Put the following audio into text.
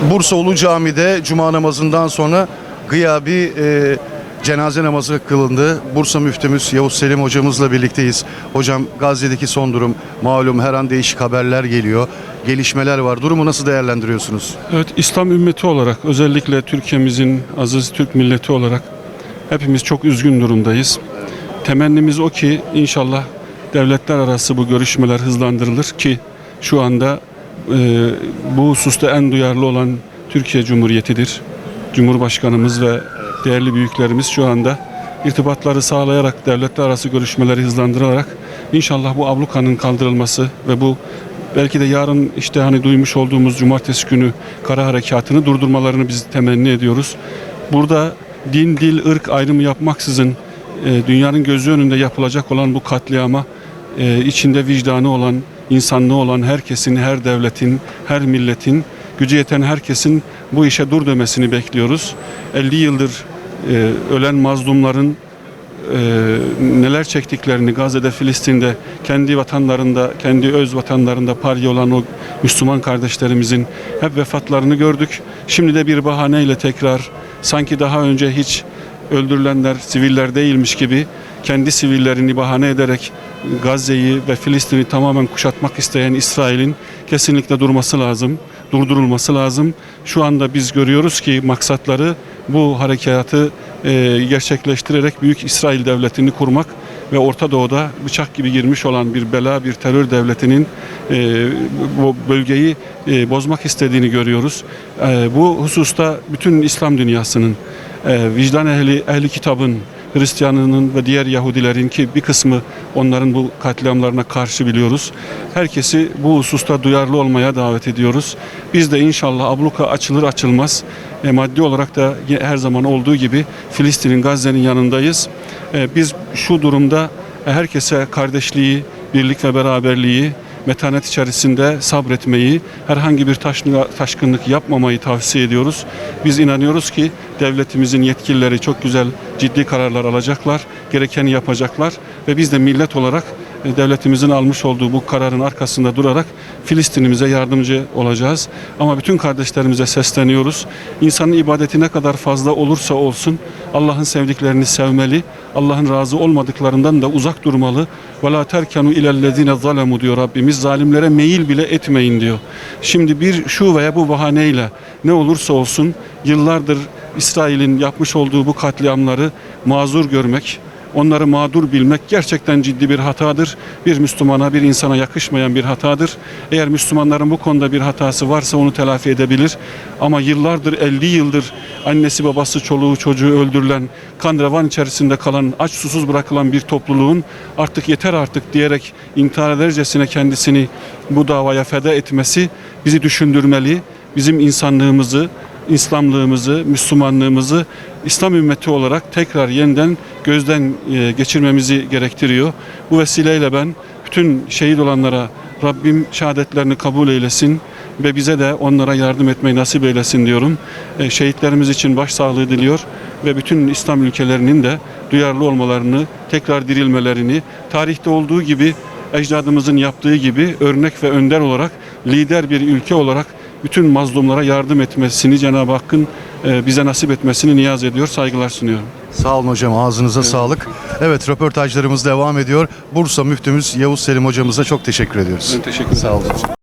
Bursa Ulu Cami'de cuma namazından sonra gıyabi e, cenaze namazı kılındı. Bursa müftümüz Yavuz Selim hocamızla birlikteyiz. Hocam Gazze'deki son durum malum her an değişik haberler geliyor. Gelişmeler var. Durumu nasıl değerlendiriyorsunuz? Evet İslam ümmeti olarak özellikle Türkiye'mizin aziz Türk milleti olarak hepimiz çok üzgün durumdayız. Temennimiz o ki inşallah devletler arası bu görüşmeler hızlandırılır ki şu anda e, bu hususta en duyarlı olan Türkiye Cumhuriyeti'dir. Cumhurbaşkanımız ve değerli büyüklerimiz şu anda irtibatları sağlayarak devletler arası görüşmeleri hızlandırarak inşallah bu ablukanın kaldırılması ve bu belki de yarın işte hani duymuş olduğumuz cumartesi günü kara harekatını durdurmalarını biz temenni ediyoruz. Burada din, dil, ırk ayrımı yapmaksızın e, dünyanın gözü önünde yapılacak olan bu katliama e, içinde vicdanı olan, insanlığı olan herkesin, her devletin, her milletin, gücü yeten herkesin bu işe dur demesini bekliyoruz. 50 yıldır e, ölen mazlumların e, neler çektiklerini Gazze'de, Filistin'de, kendi vatanlarında, kendi öz vatanlarında pari olan o Müslüman kardeşlerimizin hep vefatlarını gördük. Şimdi de bir bahaneyle tekrar sanki daha önce hiç öldürülenler siviller değilmiş gibi kendi sivillerini bahane ederek Gazze'yi ve Filistin'i tamamen kuşatmak isteyen İsrail'in kesinlikle durması lazım, durdurulması lazım. Şu anda biz görüyoruz ki maksatları bu harekatı e, gerçekleştirerek Büyük İsrail Devleti'ni kurmak ve Orta Doğu'da bıçak gibi girmiş olan bir bela, bir terör devletinin e, bu bölgeyi e, bozmak istediğini görüyoruz. Bu hususta bütün İslam dünyasının, e, vicdan ehli, ehli kitabın, Hristiyanının ve diğer Yahudilerin ki bir kısmı onların bu katliamlarına karşı biliyoruz. Herkesi bu hususta duyarlı olmaya davet ediyoruz. Biz de inşallah abluka açılır açılmaz e, maddi olarak da her zaman olduğu gibi Filistin'in Gazze'nin yanındayız. E, biz şu durumda herkese kardeşliği, birlik ve beraberliği, metanet içerisinde sabretmeyi, herhangi bir taşkın- taşkınlık yapmamayı tavsiye ediyoruz. Biz inanıyoruz ki devletimizin yetkilileri çok güzel ciddi kararlar alacaklar, gerekeni yapacaklar ve biz de millet olarak devletimizin almış olduğu bu kararın arkasında durarak Filistin'imize yardımcı olacağız. Ama bütün kardeşlerimize sesleniyoruz. İnsanın ibadeti ne kadar fazla olursa olsun Allah'ın sevdiklerini sevmeli, Allah'ın razı olmadıklarından da uzak durmalı. Ve la terkenu ilellezine zalemu diyor Rabbimiz. Zalimlere meyil bile etmeyin diyor. Şimdi bir şu veya bu bahaneyle ne olursa olsun yıllardır İsrail'in yapmış olduğu bu katliamları mazur görmek, onları mağdur bilmek gerçekten ciddi bir hatadır. Bir Müslümana, bir insana yakışmayan bir hatadır. Eğer Müslümanların bu konuda bir hatası varsa onu telafi edebilir. Ama yıllardır, 50 yıldır annesi, babası, çoluğu, çocuğu öldürülen, kan revan içerisinde kalan, aç susuz bırakılan bir topluluğun artık yeter artık diyerek intihar edercesine kendisini bu davaya feda etmesi bizi düşündürmeli. Bizim insanlığımızı, İslamlığımızı, Müslümanlığımızı İslam ümmeti olarak tekrar yeniden gözden e, geçirmemizi gerektiriyor. Bu vesileyle ben bütün şehit olanlara Rabbim şehadetlerini kabul eylesin ve bize de onlara yardım etmeyi nasip eylesin diyorum. E, Şehitlerimiz için başsağlığı diliyor ve bütün İslam ülkelerinin de duyarlı olmalarını, tekrar dirilmelerini, tarihte olduğu gibi ecdadımızın yaptığı gibi örnek ve önder olarak, lider bir ülke olarak bütün mazlumlara yardım etmesini Cenab-ı Hakk'ın e, bize nasip etmesini niyaz ediyor, saygılar sunuyorum. Sağ olun hocam ağzınıza sağlık. Evet röportajlarımız devam ediyor. Bursa müftümüz Yavuz Selim hocamıza çok teşekkür ediyoruz. Ben teşekkür ederim. Sağ olun.